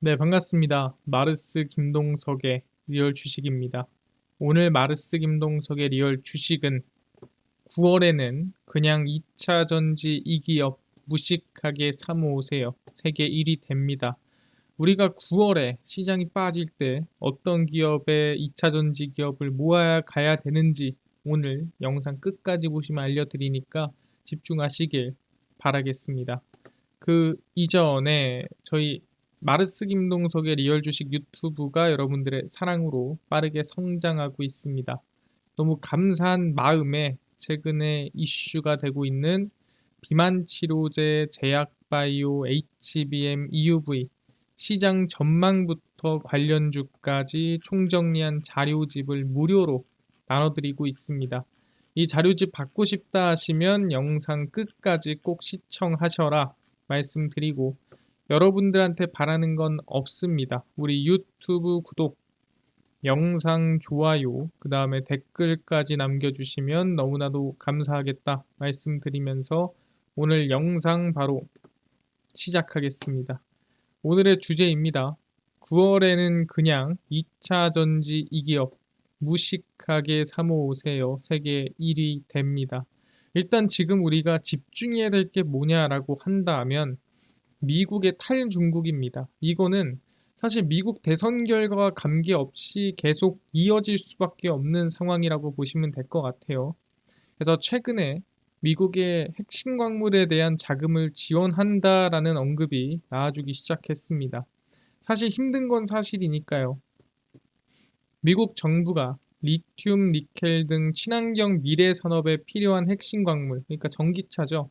네, 반갑습니다. 마르스 김동석의 리얼 주식입니다. 오늘 마르스 김동석의 리얼 주식은 9월에는 그냥 2차 전지 이 기업 무식하게 사모으세요. 세계 1위 됩니다. 우리가 9월에 시장이 빠질 때 어떤 기업의 2차 전지 기업을 모아야 가야 되는지 오늘 영상 끝까지 보시면 알려드리니까 집중하시길 바라겠습니다. 그 이전에 저희 마르스 김동석의 리얼 주식 유튜브가 여러분들의 사랑으로 빠르게 성장하고 있습니다. 너무 감사한 마음에 최근에 이슈가 되고 있는 비만 치료제, 제약 바이오, HBM, EUV 시장 전망부터 관련주까지 총정리한 자료집을 무료로 나눠드리고 있습니다. 이 자료집 받고 싶다 하시면 영상 끝까지 꼭 시청하셔라 말씀드리고 여러분들한테 바라는 건 없습니다. 우리 유튜브 구독, 영상 좋아요, 그 다음에 댓글까지 남겨주시면 너무나도 감사하겠다 말씀드리면서 오늘 영상 바로 시작하겠습니다. 오늘의 주제입니다. 9월에는 그냥 2차 전지 이 기업 무식하게 사모으세요. 세계 1위 됩니다. 일단 지금 우리가 집중해야 될 게 뭐냐라고 한다면 미국의 탈중국입니다. 이거는 사실 미국 대선 결과와 관계없이 계속 이어질 수밖에 없는 상황이라고 보시면 될 것 같아요. 그래서 최근에 미국의 핵심 광물에 대한 자금을 지원한다라는 언급이 나와주기 시작했습니다. 사실 힘든 건 사실이니까요. 미국 정부가 리튬, 니켈 등 친환경 미래 산업에 필요한 핵심 광물, 그러니까 전기차죠.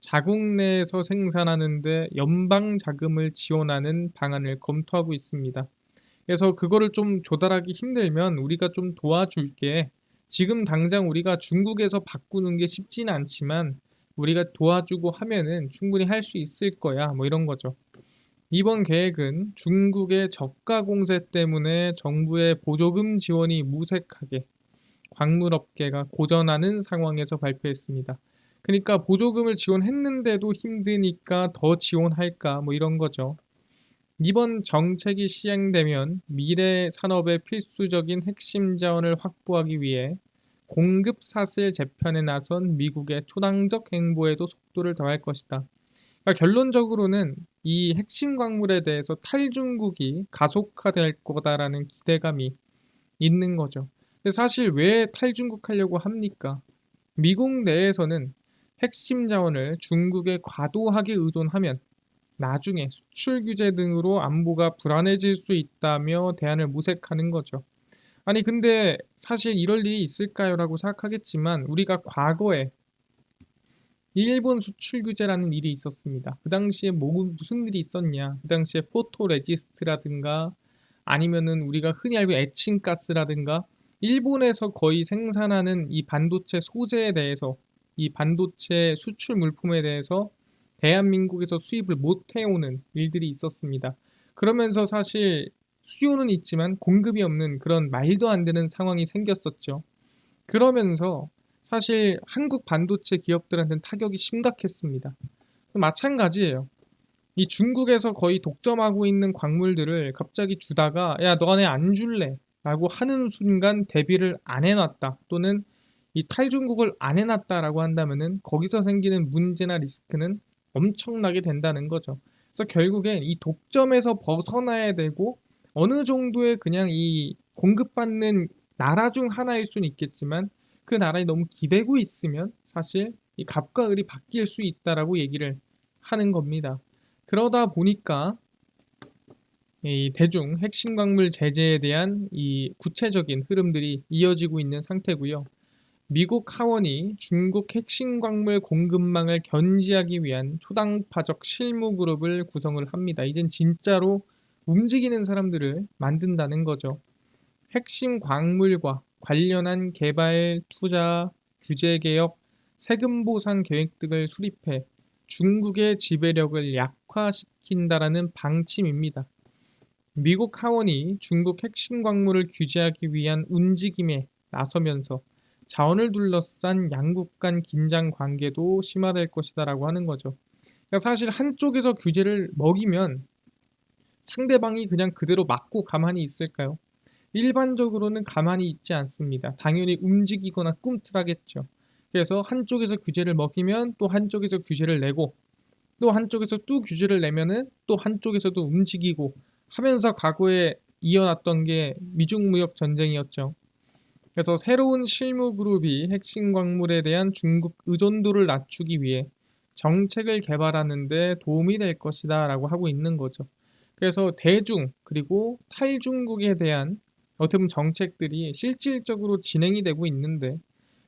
자국 내에서 생산하는데 연방 자금을 지원하는 방안을 검토하고 있습니다. 그래서 그거를 좀 조달하기 힘들면 우리가 좀 도와줄게. 지금 당장 우리가 중국에서 바꾸는 게 쉽지는 않지만 우리가 도와주고 하면은 충분히 할 수 있을 거야. 뭐 이런 거죠. 이번 계획은 중국의 저가 공세 때문에 정부의 보조금 지원이 무색하게 광물업계가 고전하는 상황에서 발표했습니다. 그러니까 보조금을 지원했는데도 힘드니까 더 지원할까 뭐 이런 거죠. 이번 정책이 시행되면 미래 산업의 필수적인 핵심 자원을 확보하기 위해 공급 사슬 재편에 나선 미국의 초당적 행보에도 속도를 더할 것이다. 그러니까 결론적으로는 이 핵심 광물에 대해서 탈중국이 가속화될 거다라는 기대감이 있는 거죠. 사실 왜 탈중국 하려고 합니까? 미국 내에서는 핵심 자원을 중국에 과도하게 의존하면 나중에 수출 규제 등으로 안보가 불안해질 수 있다며 대안을 모색하는 거죠. 아니 근데 사실 이럴 일이 있을까요? 라고 생각하겠지만 우리가 과거에 일본 수출 규제라는 일이 있었습니다. 그 당시에 뭐, 무슨 일이 있었냐? 그 당시에 포토 레지스트라든가 아니면은 우리가 흔히 알고 에칭가스라든가 일본에서 거의 생산하는 이 반도체 소재에 대해서 이 반도체 수출 물품에 대해서 대한민국에서 수입을 못 해오는 일들이 있었습니다. 그러면서 사실 수요는 있지만 공급이 없는 그런 말도 안 되는 상황이 생겼었죠. 그러면서 사실 한국 반도체 기업들한테는 타격이 심각했습니다. 마찬가지예요. 이 중국에서 거의 독점하고 있는 광물들을 갑자기 주다가 야 너네 안 줄래 라고 하는 순간 대비를 안 해놨다 또는 이 탈중국을 안 해놨다라고 한다면은 거기서 생기는 문제나 리스크는 엄청나게 된다는 거죠. 그래서 결국엔 이 독점에서 벗어나야 되고 어느 정도의 그냥 이 공급받는 나라 중 하나일 수는 있겠지만 그 나라에 너무 기대고 있으면 사실 이 갑과 을이 바뀔 수 있다라고 얘기를 하는 겁니다. 그러다 보니까 이 대중 핵심 광물 제재에 대한 이 구체적인 흐름들이 이어지고 있는 상태고요. 미국 하원이 중국 핵심 광물 공급망을 견지하기 위한 초당파적 실무 그룹을 구성을 합니다. 이젠 진짜로 움직이는 사람들을 만든다는 거죠. 핵심 광물과 관련한 개발, 투자, 규제 개혁, 세금 보상 계획 등을 수립해 중국의 지배력을 약화시킨다라는 방침입니다. 미국 하원이 중국 핵심 광물을 규제하기 위한 움직임에 나서면서 자원을 둘러싼 양국 간 긴장 관계도 심화될 것이다라고 하는 거죠. 그러니까 사실 한쪽에서 규제를 먹이면 상대방이 그냥 그대로 맞고 가만히 있을까요? 일반적으로는 가만히 있지 않습니다. 당연히 움직이거나 꿈틀하겠죠. 그래서 한쪽에서 규제를 먹이면 또 한쪽에서 규제를 내고 또 한쪽에서 또 규제를 내면은 또 한쪽에서도 움직이고 하면서 과거에 이어났던 게 미중 무역 전쟁이었죠. 그래서 새로운 실무 그룹이 핵심 광물에 대한 중국 의존도를 낮추기 위해 정책을 개발하는 데 도움이 될 것이다 라고 하고 있는 거죠. 그래서 대중 그리고 탈중국에 대한 어떻게 보면 정책들이 실질적으로 진행이 되고 있는데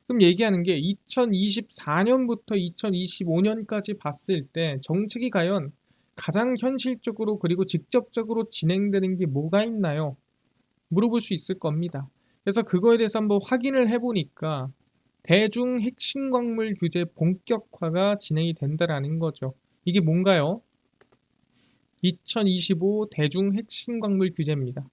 그럼 얘기하는 게 2024년부터 2025년까지 봤을 때 정책이 과연 가장 현실적으로 그리고 직접적으로 진행되는 게 뭐가 있나요? 물어볼 수 있을 겁니다. 그래서 그거에 대해서 한번 확인을 해보니까 대중 핵심 광물 규제 본격화가 진행이 된다라는 거죠. 이게 뭔가요? 2025 대중 핵심 광물 규제입니다.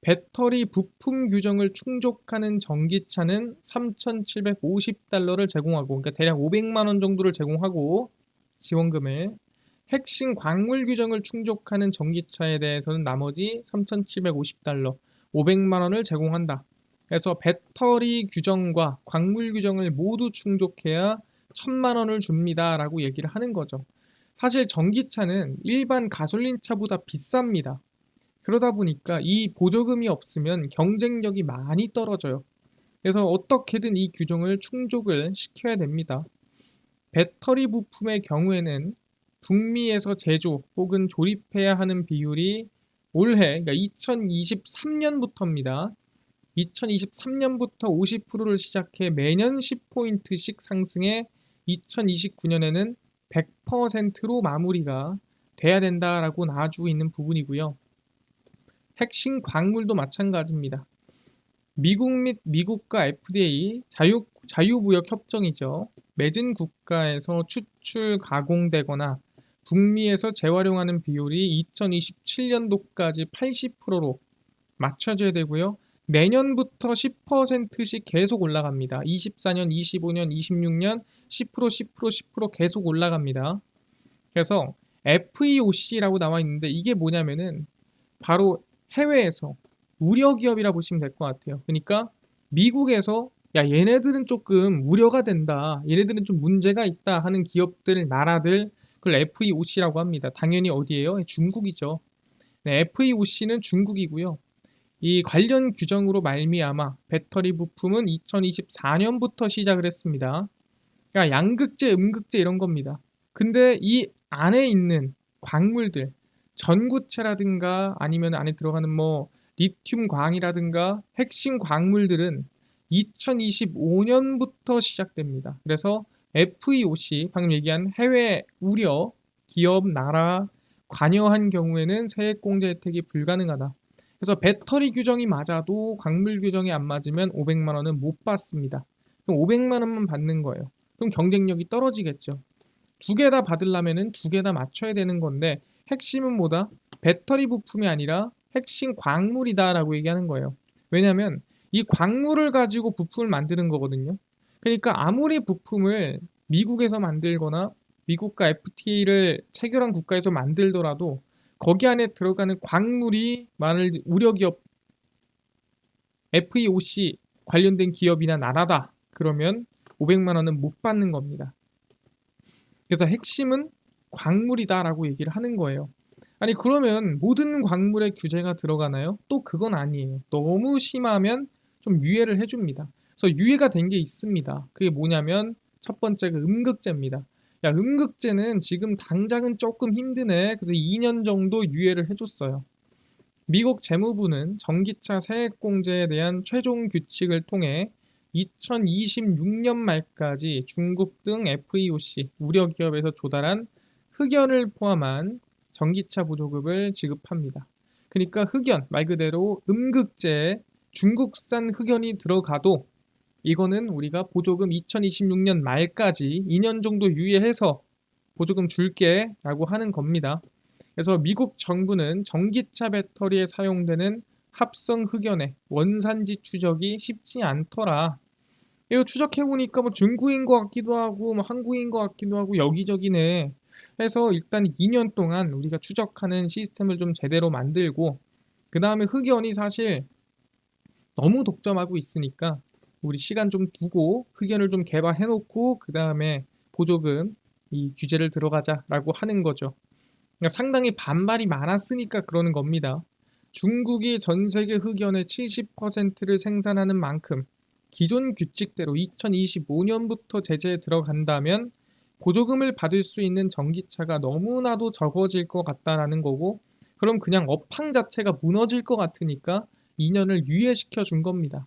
배터리 부품 규정을 충족하는 전기차는 3,750달러를 제공하고 그러니까 대략 500만 원 정도를 제공하고 지원금을 핵심 광물 규정을 충족하는 전기차에 대해서는 나머지 3,750달러 500만 원을 제공한다. 그래서 배터리 규정과 광물 규정을 모두 충족해야 1,000만 원을 줍니다라고 얘기를 하는 거죠. 사실 전기차는 일반 가솔린 차보다 비쌉니다. 그러다 보니까 이 보조금이 없으면 경쟁력이 많이 떨어져요. 그래서 어떻게든 이 규정을 충족을 시켜야 됩니다. 배터리 부품의 경우에는 북미에서 제조 혹은 조립해야 하는 비율이 올해 그러니까 2023년부터입니다. 2023년부터 50%를 시작해 매년 10포인트씩 상승해 2029년에는 100%로 마무리가 돼야 된다라고 나와주고 있는 부분이고요. 핵심 광물도 마찬가지입니다. 미국 및 미국과 FDA 자유, 자유무역 협정이죠. 맺은 국가에서 추출 가공되거나 북미에서 재활용하는 비율이 2027년도까지 80%로 맞춰져야 되고요. 내년부터 10%씩 계속 올라갑니다. 24년, 25년, 26년 10%, 10%, 10% 계속 올라갑니다. 그래서 FEOC라고 나와 있는데 이게 뭐냐면은 바로 해외에서 우려 기업이라 보시면 될 것 같아요. 그러니까 미국에서 야 얘네들은 조금 우려가 된다. 얘네들은 좀 문제가 있다 하는 기업들, 나라들 그걸 FEOC라고 합니다. 당연히 어디예요? 중국이죠. 네, FEOC는 중국이고요. 이 관련 규정으로 말미암아 배터리 부품은 2024년부터 시작을 했습니다. 그러니까 양극재, 음극재 이런 겁니다. 근데 이 안에 있는 광물들, 전구체라든가 아니면 안에 들어가는 뭐 리튬 광이라든가 핵심 광물들은 2025년부터 시작됩니다. 그래서 FEOC 방금 얘기한 해외 우려 기업 나라 관여한 경우에는 세액공제 혜택이 불가능하다. 그래서 배터리 규정이 맞아도 광물 규정이 안 맞으면 500만 원은 못 받습니다. 그럼 500만 원만 받는 거예요. 그럼 경쟁력이 떨어지겠죠. 두 개 다 받으려면은 두 개 다 맞춰야 되는 건데 핵심은 뭐다? 배터리 부품이 아니라 핵심 광물이다라고 얘기하는 거예요. 왜냐하면 이 광물을 가지고 부품을 만드는 거거든요. 그러니까 아무리 부품을 미국에서 만들거나 미국과 FTA를 체결한 국가에서 만들더라도 거기 안에 들어가는 광물이 만일 우려 기업 FEOC 관련된 기업이나 나라다. 그러면 500만 원은 못 받는 겁니다. 그래서 핵심은 광물이다라고 얘기를 하는 거예요. 아니 그러면 모든 광물에 규제가 들어가나요? 또 그건 아니에요. 너무 심하면 좀 유예를 해줍니다. 그래서 유예가 된 게 있습니다. 그게 뭐냐면 첫 번째가 음극재입니다. 야, 음극재는 지금 당장은 조금 힘드네. 그래서 2년 정도 유예를 해줬어요. 미국 재무부는 전기차 세액공제에 대한 최종 규칙을 통해 2026년 말까지 중국 등 FEOC 우려 기업에서 조달한 흑연을 포함한 전기차 보조금을 지급합니다. 그러니까 흑연 말 그대로 음극재에 중국산 흑연이 들어가도 이거는 우리가 보조금 2026년 말까지 2년 정도 유예해서 보조금 줄게 라고 하는 겁니다. 그래서 미국 정부는 전기차 배터리에 사용되는 합성 흑연의 원산지 추적이 쉽지 않더라. 이거 추적해보니까 뭐 중국인 것 같기도 하고 뭐 한국인 것 같기도 하고 여기저기네. 해서 일단 2년 동안 우리가 추적하는 시스템을 좀 제대로 만들고 그 다음에 흑연이 사실 너무 독점하고 있으니까 우리 시간 좀 두고 흑연을 좀 개발해 놓고 그 다음에 보조금 이 규제를 들어가자라고 하는 거죠. 그러니까 상당히 반발이 많았으니까 그러는 겁니다. 중국이 전 세계 흑연의 70%를 생산하는 만큼 기존 규칙대로 2025년부터 제재에 들어간다면 보조금을 받을 수 있는 전기차가 너무나도 적어질 것 같다라는 거고 그럼 그냥 업황 자체가 무너질 것 같으니까 2년을 유예시켜 준 겁니다.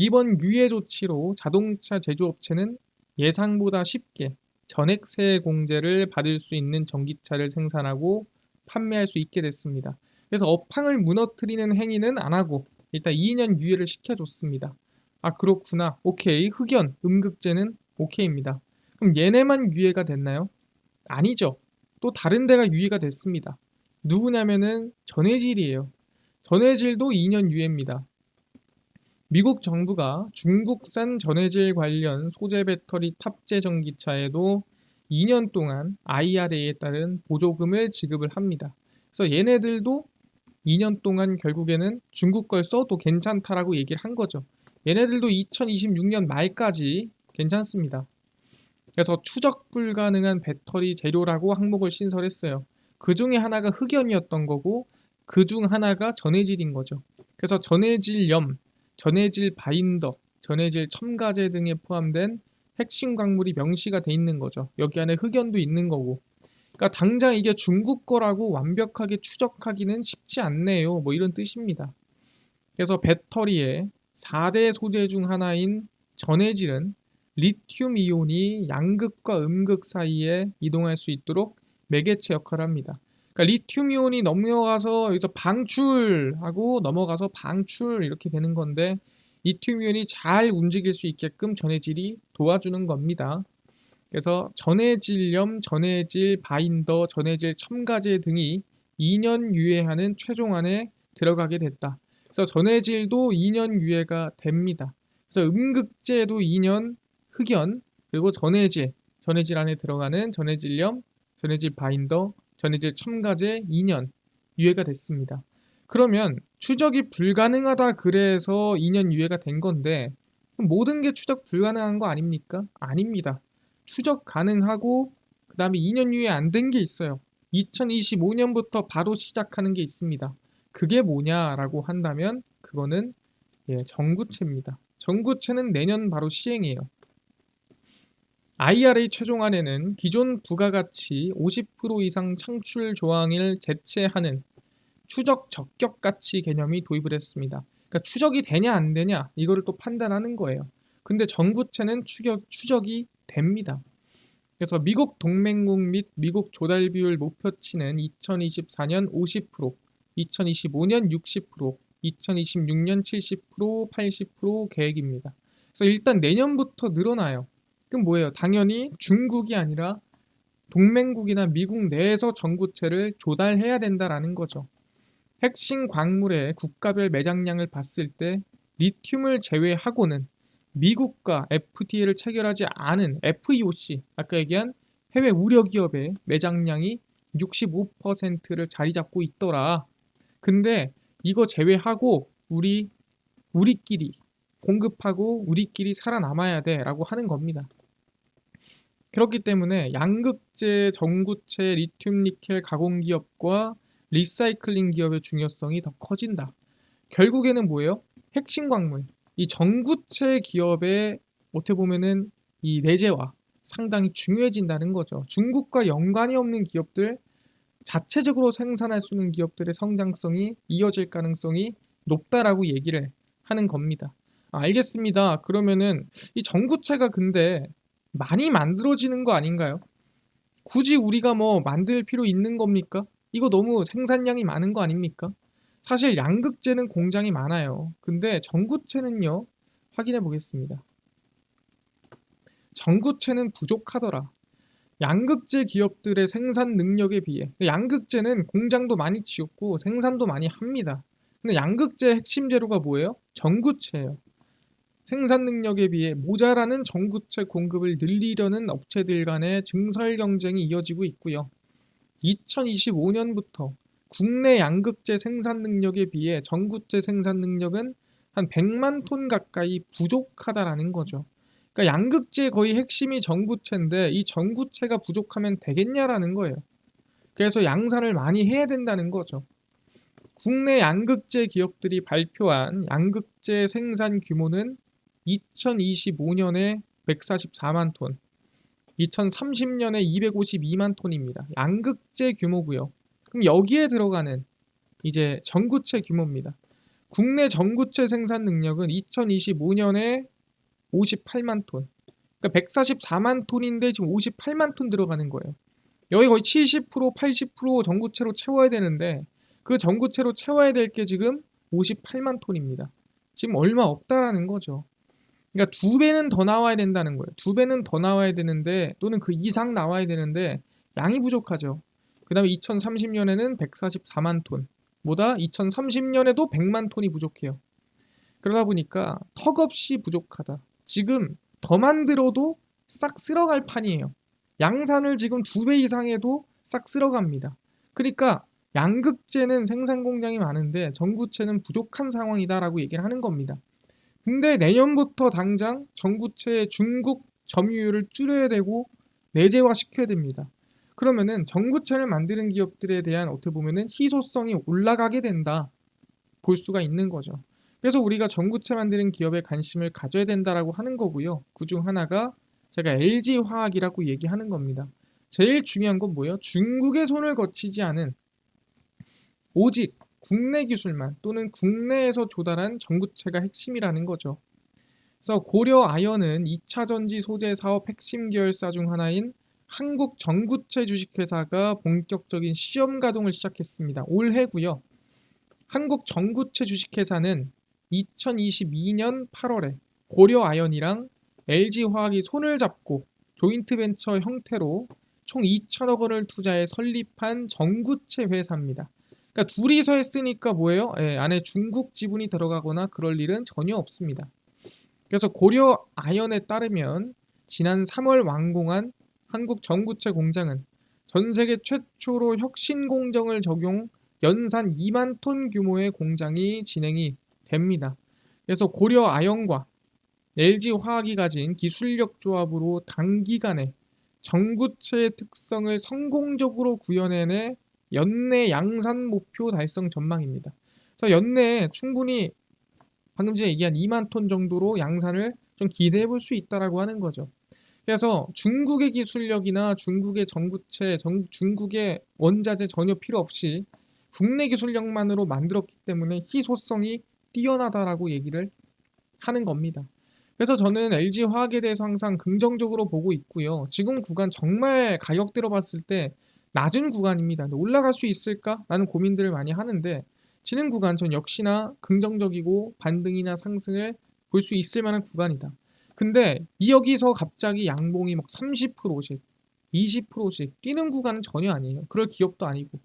이번 유예 조치로 자동차 제조업체는 예상보다 쉽게 전액세 공제를 받을 수 있는 전기차를 생산하고 판매할 수 있게 됐습니다. 그래서 업황을 무너뜨리는 행위는 안 하고 일단 2년 유예를 시켜줬습니다. 아 그렇구나. 오케이. 흑연, 음극제는 오케이입니다. 그럼 얘네만 유예가 됐나요? 아니죠. 또 다른 데가 유예가 됐습니다. 누구냐면은 전해질이에요. 전해질도 2년 유예입니다. 미국 정부가 중국산 전해질 관련 소재 배터리 탑재 전기차에도 2년 동안 IRA에 따른 보조금을 지급을 합니다. 그래서 얘네들도 2년 동안 결국에는 중국 걸 써도 괜찮다라고 얘기를 한 거죠. 얘네들도 2026년 말까지 괜찮습니다. 그래서 추적 불가능한 배터리 재료라고 항목을 신설했어요. 그 중에 하나가 흑연이었던 거고 그 중 하나가 전해질인 거죠. 그래서 전해질염, 전해질 바인더, 전해질 첨가제 등에 포함된 핵심 광물이 명시가 돼 있는 거죠. 여기 안에 흑연도 있는 거고. 그러니까 당장 이게 중국 거라고 완벽하게 추적하기는 쉽지 않네요. 뭐 이런 뜻입니다. 그래서 배터리의 4대 소재 중 하나인 전해질은 리튬 이온이 양극과 음극 사이에 이동할 수 있도록 매개체 역할을 합니다. 그러니까 리튬 이온이 넘어가서 여기서 방출하고 넘어가서 방출 이렇게 되는 건데 리튬 이온이 잘 움직일 수 있게끔 전해질이 도와주는 겁니다. 그래서 전해질염, 전해질 바인더, 전해질 첨가제 등이 2년 유예하는 최종안에 들어가게 됐다. 그래서 전해질도 2년 유예가 됩니다. 그래서 음극제도 2년 흑연 그리고 전해질, 전해질 안에 들어가는 전해질염, 전해질 바인더, 전해질 첨가제 2년 유예가 됐습니다. 그러면 추적이 불가능하다 그래서 2년 유예가 된 건데 모든 게 추적 불가능한 거 아닙니까? 아닙니다. 추적 가능하고 그 다음에 2년 유예 안 된 게 있어요. 2025년부터 바로 시작하는 게 있습니다. 그게 뭐냐라고 한다면 그거는 예, 전구체입니다. 전구체는 내년 바로 시행해요. IRA 최종안에는 기존 부가가치 50% 이상 창출 조항을 제체하는 추적 적격 가치 개념이 도입을 했습니다. 그러니까 추적이 되냐 안 되냐 이거를 또 판단하는 거예요. 근데 전구체는 추적, 추적이 됩니다. 그래서 미국 동맹국 및 미국 조달 비율 목표치는 2024년 50%, 2025년 60%, 2026년 70%, 80% 계획입니다. 그래서 일단 내년부터 늘어나요. 그럼 뭐예요? 당연히 중국이 아니라 동맹국이나 미국 내에서 전구체를 조달해야 된다라는 거죠. 핵심 광물의 국가별 매장량을 봤을 때 리튬을 제외하고는 미국과 FTA를 체결하지 않은 FEOC, 아까 얘기한 해외 우려 기업의 매장량이 65%를 자리 잡고 있더라. 근데 이거 제외하고 우리 우리끼리 공급하고 우리끼리 살아남아야 돼라고 하는 겁니다. 그렇기 때문에 양극재, 전구체, 리튬 니켈 가공 기업과 리사이클링 기업의 중요성이 더 커진다. 결국에는 뭐예요? 핵심 광물. 이 전구체 기업의 어떻게 보면은 이 내재화 상당히 중요해진다는 거죠. 중국과 연관이 없는 기업들 자체적으로 생산할 수 있는 기업들의 성장성이 이어질 가능성이 높다라고 얘기를 하는 겁니다. 아, 알겠습니다. 그러면은 이 전구체가 근데 많이 만들어지는 거 아닌가요? 굳이 우리가 뭐 만들 필요 있는 겁니까? 이거 너무 생산량이 많은 거 아닙니까? 사실 양극재는 공장이 많아요. 근데 전구체는요. 확인해 보겠습니다. 전구체는 부족하더라. 양극재 기업들의 생산 능력에 비해 양극재는 공장도 많이 지었고 생산도 많이 합니다. 근데 양극재 핵심 재료가 뭐예요? 전구체예요. 생산 능력에 비해 모자라는 전구체 공급을 늘리려는 업체들 간의 증설 경쟁이 이어지고 있고요. 2025년부터 국내 양극재 생산 능력에 비해 전구체 생산 능력은 한 100만 톤 가까이 부족하다라는 거죠. 그러니까 양극재의 거의 핵심이 전구체인데 이 전구체가 부족하면 되겠냐라는 거예요. 그래서 양산을 많이 해야 된다는 거죠. 국내 양극재 기업들이 발표한 양극재 생산 규모는 2025년에 144만 톤, 2030년에 252만 톤입니다. 양극재 규모고요. 그럼 여기에 들어가는 이제 전구체 규모입니다. 국내 전구체 생산 능력은 2025년에 58만 톤. 그러니까 144만 톤인데 지금 58만 톤 들어가는 거예요. 여기 거의 70% 80% 전구체로 채워야 되는데 그 전구체로 채워야 될 게 지금 58만 톤입니다. 지금 얼마 없다라는 거죠. 그러니까 두 배는 더 나와야 된다는 거예요. 두 배는 더 나와야 되는데 또는 그 이상 나와야 되는데 양이 부족하죠. 그 다음에 2030년에는 144만 톤. 뭐다? 2030년에도 100만 톤이 부족해요. 그러다 보니까 턱없이 부족하다. 지금 더 만들어도 싹 쓸어갈 판이에요. 양산을 지금 두 배 이상 해도 싹 쓸어갑니다. 그러니까 양극재는 생산 공장이 많은데 전구체는 부족한 상황이다라고 얘기를 하는 겁니다. 근데 내년부터 당장 전구체의 중국 점유율을 줄여야 되고 내재화 시켜야 됩니다. 그러면은 전구체를 만드는 기업들에 대한 어떻게 보면은 희소성이 올라가게 된다 볼 수가 있는 거죠. 그래서 우리가 전구체 만드는 기업에 관심을 가져야 된다라고 하는 거고요. 그중 하나가 제가 LG 화학이라고 얘기하는 겁니다. 제일 중요한 건 뭐예요? 중국의 손을 거치지 않은 오직 국내 기술만 또는 국내에서 조달한 전구체가 핵심이라는 거죠. 그래서 고려 아연은 2차 전지 소재 사업 핵심 계열사 중 하나인 한국 전구체 주식회사가 본격적인 시험 가동을 시작했습니다. 올해고요. 한국 전구체 주식회사는 2022년 8월에 고려 아연이랑 LG 화학이 손을 잡고 조인트 벤처 형태로 총 2천억 원을 투자해 설립한 전구체 회사입니다. 그러니까 둘이서 했으니까 뭐예요? 예, 안에 중국 지분이 들어가거나 그럴 일은 전혀 없습니다. 그래서 고려 아연에 따르면 지난 3월 완공한 한국 전구체 공장은 전 세계 최초로 혁신 공정을 적용 연산 2만 톤 규모의 공장이 진행이 됩니다. 그래서 고려 아연과 LG 화학이 가진 기술력 조합으로 단기간에 전구체의 특성을 성공적으로 구현해내 연내 양산 목표 달성 전망입니다. 그래서 연내에 충분히 방금 전에 얘기한 2만 톤 정도로 양산을 좀 기대해 볼 수 있다라고 하는 거죠. 그래서 중국의 기술력이나 중국의 전구체, 정, 중국의 원자재 전혀 필요 없이 국내 기술력만으로 만들었기 때문에 희소성이 뛰어나다라고 얘기를 하는 겁니다. 그래서 저는 LG 화학에 대해서 항상 긍정적으로 보고 있고요. 지금 구간 정말 가격대로 봤을 때 낮은 구간입니다. 올라갈 수 있을까? 라는 고민들을 많이 하는데 지는 구간 전 역시나 긍정적이고 반등이나 상승을 볼 수 있을 만한 구간이다. 근데 이 여기서 갑자기 양봉이 막 30%씩, 20%씩 뛰는 구간은 전혀 아니에요. 그럴 기업도 아니고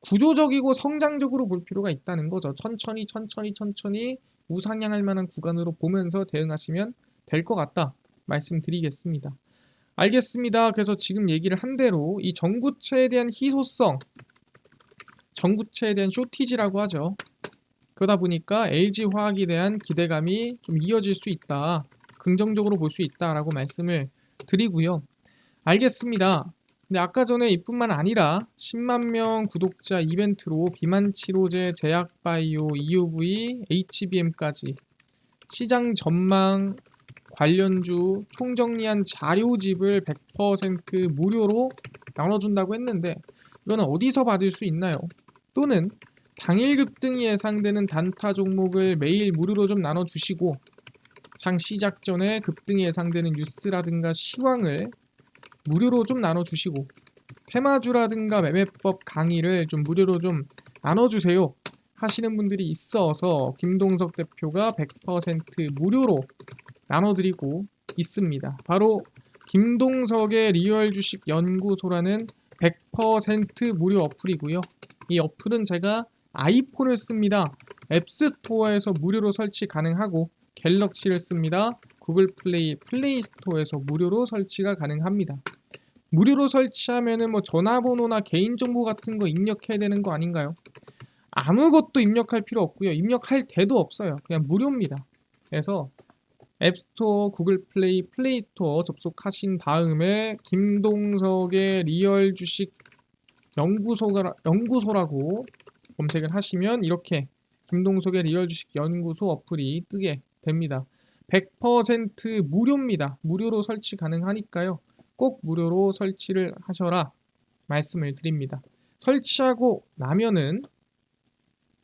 구조적이고 성장적으로 볼 필요가 있다는 거죠. 천천히 천천히 천천히 우상향할 만한 구간으로 보면서 대응하시면 될 것 같다 말씀드리겠습니다. 알겠습니다. 그래서 지금 얘기를 한 대로 이 전구체에 대한 희소성, 전구체에 대한 쇼티지라고 하죠. 그러다 보니까 LG 화학에 대한 기대감이 좀 이어질 수 있다. 긍정적으로 볼 수 있다라고 말씀을 드리고요. 알겠습니다. 근데 아까 전에 이뿐만 아니라 10만 명 구독자 이벤트로 비만 치료제, 제약 바이오, EUV, HBM까지 시장 전망 관련주 총정리한 자료집을 100% 무료로 나눠준다고 했는데 이거는 어디서 받을 수 있나요? 또는 당일 급등이 예상되는 단타 종목을 매일 무료로 좀 나눠주시고 장 시작 전에 급등이 예상되는 뉴스라든가 시황을 무료로 좀 나눠주시고 테마주라든가 매매법 강의를 좀 무료로 좀 나눠주세요 하시는 분들이 있어서 김동석 대표가 100% 무료로 나눠드리고 있습니다. 바로 김동석의 리얼 주식 연구소라는 100% 무료 어플이고요. 이 어플은 제가 아이폰을 씁니다. 앱스토어에서 무료로 설치 가능하고 갤럭시를 씁니다. 구글 플레이 플레이 스토어에서 무료로 설치가 가능합니다. 무료로 설치하면은 뭐 전화번호나 개인정보 같은 거 입력해야 되는 거 아닌가요? 아무것도 입력할 필요 없고요. 입력할 데도 없어요. 그냥 무료입니다. 그래서 앱스토어, 구글 플레이, 플레이 스토어 접속하신 다음에 김동석의 리얼 주식 연구소가 연구소라고 검색을 하시면 이렇게 김동석의 리얼 주식 연구소 어플이 뜨게 됩니다. 100% 무료입니다. 무료로 설치 가능하니까요. 꼭 무료로 설치를 하셔라 말씀을 드립니다. 설치하고 나면은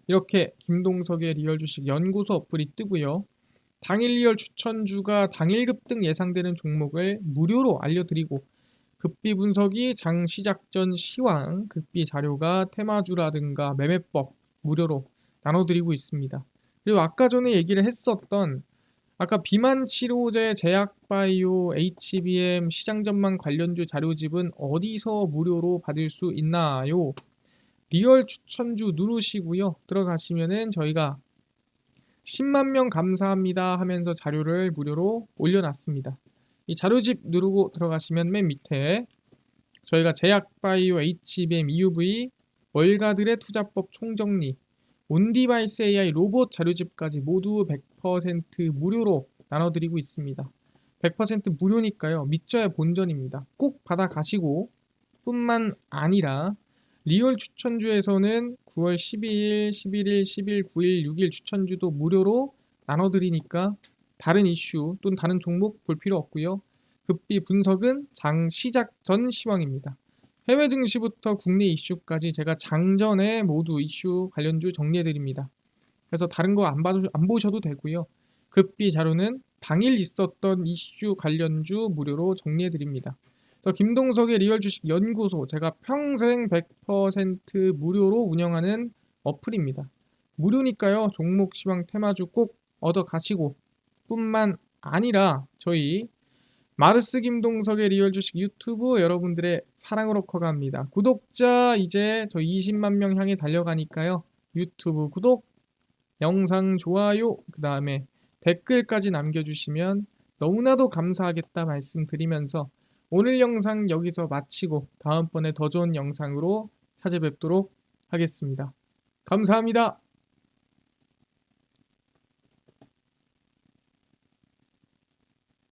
이렇게 김동석의 리얼 주식 연구소 어플이 뜨고요. 당일 리얼 추천주가 당일 급등 예상되는 종목을 무료로 알려드리고 급비 분석이 장 시작 전 시황, 급비 자료가 테마주라든가 매매법 무료로 나눠드리고 있습니다. 그리고 아까 전에 얘기를 했었던 아까 비만 치료제 제약바이오 HBM 시장 전망 관련주 자료집은 어디서 무료로 받을 수 있나요? 리얼 추천주 누르시고요. 들어가시면은 저희가 10만 명 감사합니다 하면서 자료를 무료로 올려놨습니다. 이 자료집 누르고 들어가시면 맨 밑에 저희가 제약바이오 HBM EUV 월가들의 투자법 총정리 온디바이스 AI 로봇 자료집까지 모두 100% 무료로 나눠드리고 있습니다. 100% 무료니까요. 믿져야 본전입니다. 꼭 받아가시고 뿐만 아니라 리얼 추천주에서는 9월 12일, 11일, 10일, 9일, 6일 추천주도 무료로 나눠드리니까 다른 이슈 또는 다른 종목 볼 필요 없고요. 급비 분석은 장 시작 전 시황입니다. 해외 증시부터 국내 이슈까지 제가 장전에 모두 이슈 관련주 정리해드립니다. 그래서 다른 거 안 안 보셔도 되고요. 급비 자료는 당일 있었던 이슈 관련주 무료로 정리해드립니다. 저 김동석의 리얼 주식 연구소 제가 평생 100% 무료로 운영하는 어플입니다. 무료니까요. 종목 시황 테마주 꼭 얻어 가시고 뿐만 아니라 저희 마르스 김동석의 리얼 주식 유튜브 여러분들의 사랑으로 커갑니다. 구독자 이제 저 20만 명 향해 달려가니까요. 유튜브 구독, 영상 좋아요, 그 다음에 댓글까지 남겨주시면 너무나도 감사하겠다 말씀드리면서 오늘 영상 여기서 마치고 다음번에 더 좋은 영상으로 찾아뵙도록 하겠습니다. 감사합니다.